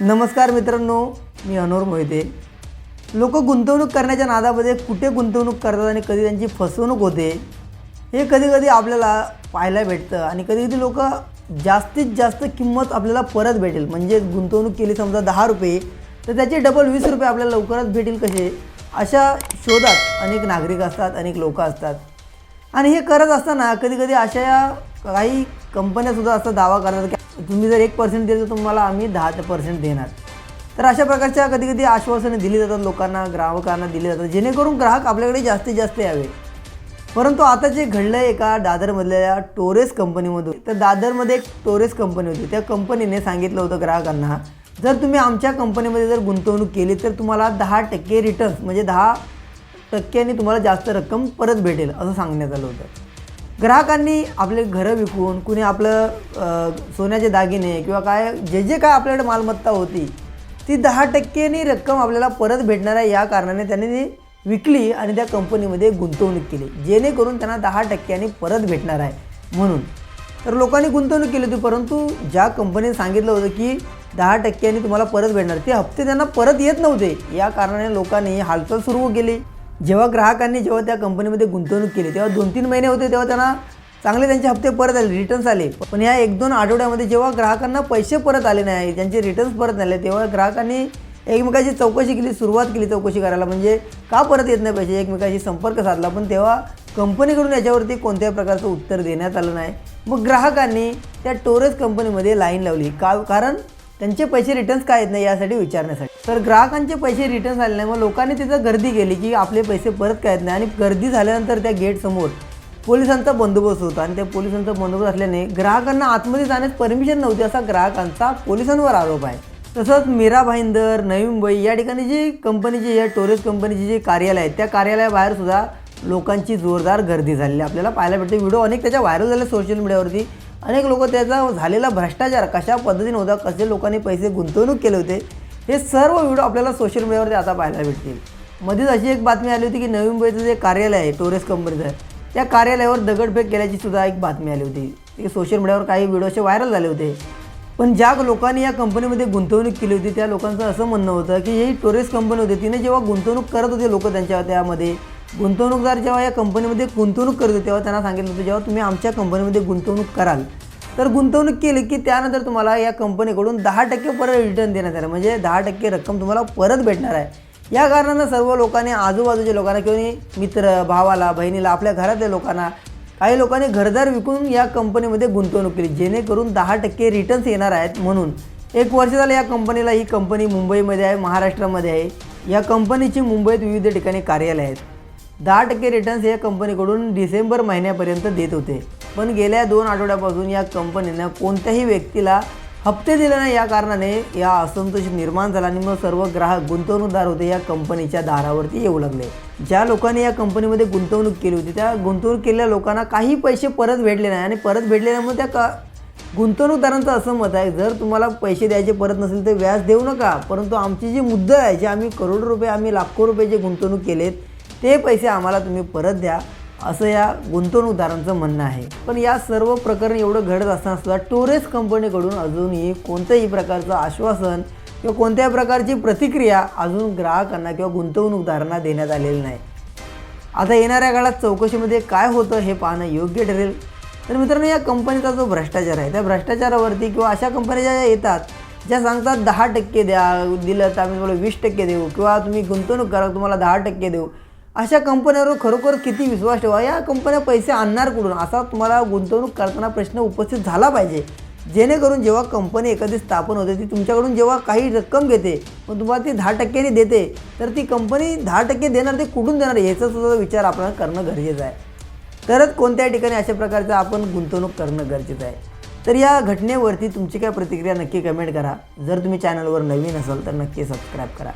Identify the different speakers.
Speaker 1: नमस्कार मित्रांनो मी अनोर मोहिते. लोक गुंतवणूक करण्याच्या नादामध्ये कुठे गुंतवणूक करतात आणि कधी त्यांची फसवणूक होते हे कधी कधी आपल्याला पाहायला भेटतं आणि कधी कधी लोक जास्तीत जास्त किंमत आपल्याला परत भेटेल. म्हणजे गुंतवणूक केली समजा दहा रुपये तर त्याचे डबल वीस रुपये आपल्याला लवकरच भेटेल कसे? अशा शोधात अनेक नागरिक असतात अनेक लोक असतात. आणि हे करत असताना कधी कधी अशा या काही कंपन्यासुद्धा असा दावा करतात की तुम्ही जर एक पर्सेंट दिलं तर तुम्हाला आम्ही दहा पर्सेंट देणार. तर अशा प्रकारच्या कधी कधी आश्वासने दिली जातात लोकांना ग्राहकांना दिली जातात. जेणेकरून ग्राहक आपल्याकडे जास्तीत जास्त यावे. परंतु आता जे घडलं आहे एका दादरमधल्या टोरेस कंपनीमधून तर दादरमध्ये एक टोरेस कंपनी होती. त्या कंपनीने सांगितलं होतं ग्राहकांना जर तुम्ही आमच्या कंपनीमध्ये जर गुंतवणूक केली तर तुम्हाला दहा टक्के रिटर्न्स म्हणजे दहा टक्क्यांनी तुम्हाला जास्त रक्कम परत भेटेल असं सांगण्यात आलं होतं. ग्राहकांनी आपले घरं विकून कुणी आपलं सोन्याचे दागिने किंवा काय जे जे काय आपल्याकडे मालमत्ता होती ती दहा टक्क्यांनी रक्कम आपल्याला परत भेटणार आहे या कारणाने त्यांनी ती विकली आणि त्या कंपनीमध्ये गुंतवणूक केली. जेणेकरून त्यांना दहा टक्क्यांनी परत भेटणार आहे म्हणून. तर लोकांनी गुंतवणूक केली होती परंतु ज्या कंपनीने सांगितलं होतं की दहा टक्क्यांनी तुम्हाला परत भेटणार ते हप्ते त्यांना परत येत नव्हते. या कारणाने लोकांनी हालचाल सुरू केली. जेव्हा ग्राहकांनी जेव्हा त्या कंपनीमध्ये गुंतवणूक केली तेव्हा दोन तीन महिने होते तेव्हा त्यांना चांगले त्यांचे हप्ते परत आले रिटर्न्स आले. पण या एक दोन आठवड्यामध्ये जेव्हा ग्राहकांना पैसे परत आले नाही त्यांचे रिटर्न्स परत आले तेव्हा ग्राहकांनी एकमेकाची चौकशी केली सुरुवात केली चौकशी करायला. म्हणजे का परत येत नाही पैसे? एकमेकाशी संपर्क साधला. पण तेव्हा कंपनीकडून याच्यावरती कोणत्याही प्रकारचं उत्तर देण्यात आलं नाही. मग ग्राहकांनी त्या टोरेस कंपनीमध्ये लाईन लावली. का कारण त्यांचे पैसे रिटर्न्स काय येत नाही यासाठी विचारण्यासाठी. तर ग्राहकांचे पैसे रिटर्न्स आले नाही मग लोकांनी तिथं गर्दी केली की आपले पैसे परत काय येत नाही? आणि गर्दी झाल्यानंतर त्या गेटसमोर पोलिसांचा बंदोबस्त होता. आणि त्या पोलिसांचा बंदोबस्त असल्याने ग्राहकांना आतमध्ये जाण्यास परमिशन नव्हती असा ग्राहकांचा पोलिसांवर आरोप आहे. तसंच मीरा भाईंदर नवी मुंबई या ठिकाणी जी कंपनीची या टोरेज कंपनीची जी कार्यालय आहेत त्या कार्यालयाबाहेर सुद्धा लोकांची जोरदार गर्दी झालेली आहे. आपल्याला पाहायला भेटते. व्हिडिओ अनेक त्याच्या व्हायरल झाले सोशल मीडियावरती अनेक लोक त्याचा झालेला भ्रष्टाचार कशा पद्धतीने होता कसे लोकांनी पैसे गुंतवणूक केले होते हे सर्व व्हिडिओ आपल्याला सोशल मीडियावरती आता पाहायला भेटतील. मध्येच अशी एक बातमी आली होती की नवी मुंबईचं जे कार्यालय आहे टोरेस कंपनीचं त्या कार्यालयावर दगडफेक केल्याची सुद्धा एक बातमी आली होती. ते सोशल मीडियावर काही व्हिडिओ असे व्हायरल झाले होते. पण ज्या लोकांनी या कंपनीमध्ये गुंतवणूक केली होती त्या लोकांचं असं म्हणणं होतं की ही टोरेस कंपनी होती तिने जेव्हा गुंतवणूक करत होते लोक त्यांच्या त्यामध्ये गुंतवणूकदार जेव्हा या कंपनीमध्ये गुंतवणूक करतो तेव्हा त्यांना सांगितलं होतं जेव्हा तुम्ही आमच्या कंपनीमध्ये गुंतवणूक कराल तर गुंतवणूक केली की त्यानंतर तुम्हाला या कंपनीकडून दहा टक्के परत रिटर्न देण्यात आलं. म्हणजे दहा टक्के रक्कम तुम्हाला परत भेटणार आहे. या कारणानं सर्व लोकांनी आजूबाजूच्या लोकांना किंवा मित्र भावाला बहिणीला आपल्या घरातल्या लोकांना काही लोकांनी घरदार विकून या कंपनीमध्ये गुंतवणूक केली जेणेकरून दहा टक्के रिटर्न्स येणार आहेत म्हणून. एक वर्ष झालं या कंपनीला ही कंपनी मुंबईमध्ये आहे महाराष्ट्रामध्ये आहे. या कंपनीची मुंबईत विविध ठिकाणी कार्यालय आहेत. दहा टक्के रिटर्न्स या कंपनीकडून डिसेंबर महिन्यापर्यंत देत होते. पण गेल्या दोन आठवड्यापासून या कंपनीनं कोणत्याही व्यक्तीला हप्ते दिले नाही. या कारणाने या असंतोष निर्माण झाला आणि मग सर्व ग्राहक गुंतवणूकदार होते या कंपनीच्या दारावरती येऊ लागले. ज्या लोकांनी या कंपनीमध्ये गुंतवणूक केली होती त्या गुंतवणूक केलेल्या लोकांना काही पैसे परत भेटले नाही आणि परत भेटले नाही त्या का गुंतवणूकदारांचं असं मत आहे जर तुम्हाला पैसे द्यायचे परत नसेल तर व्याज देऊ नका. परंतु आमची जी मुद्दल आहे जे आम्ही करोडो रुपये आम्ही लाखो रुपये जे गुंतवणूक केलेत ते पैसे आम्हाला तुम्ही परत द्या असं या गुंतवणूकदारांचं म्हणणं आहे. पण या सर्व प्रकरण एवढं घडत असताना सुद्धा टोरेस कंपनीकडून अजूनही कोणत्याही प्रकारचं आश्वासन किंवा कोणत्याही प्रकारची प्रतिक्रिया अजून ग्राहकांना किंवा गुंतवणूकदारांना देण्यात आलेली नाही. आता येणाऱ्या काळात चौकशीमध्ये काय होतं हे पाहणं योग्य ठरेल? तर मित्रांनो या कंपनीचा जो भ्रष्टाचार आहे त्या भ्रष्टाचारावरती किंवा अशा कंपन्या ज्या येतात ज्या सांगतात दहा टक्के द्या दिलं तर आम्ही तुम्हाला वीस टक्के देऊ किंवा तुम्ही गुंतवणूक करा तुम्हाला दहा टक्के देऊ अशा कंपन्यांवर खरोखर किती विश्वास ठेवा? या कंपन्या पैसे आणणार कुठून? असा तुम्हाला गुंतवणूक करताना प्रश्न उपस्थित झाला पाहिजे. जेणेकरून जेव्हा कंपनी एखादी स्थापन होते ती तुमच्याकडून जेव्हा काही रक्कम घेते मग तुम्हाला ती दहा टक्क्यांनी देते तर ती कंपनी दहा टक्के देणार ते कुठून देणार? याचा सुद्धा विचार आपल्याला करणं गरजेचं आहे. तरच कोणत्या ठिकाणी अशा प्रकारचं आपण गुंतवणूक करणं गरजेचं आहे? तर या घटनेवरती तुमची काय प्रतिक्रिया नक्की कमेंट करा. जर तुम्ही चॅनलवर नवीन असाल तर नक्की सबस्क्राईब करा.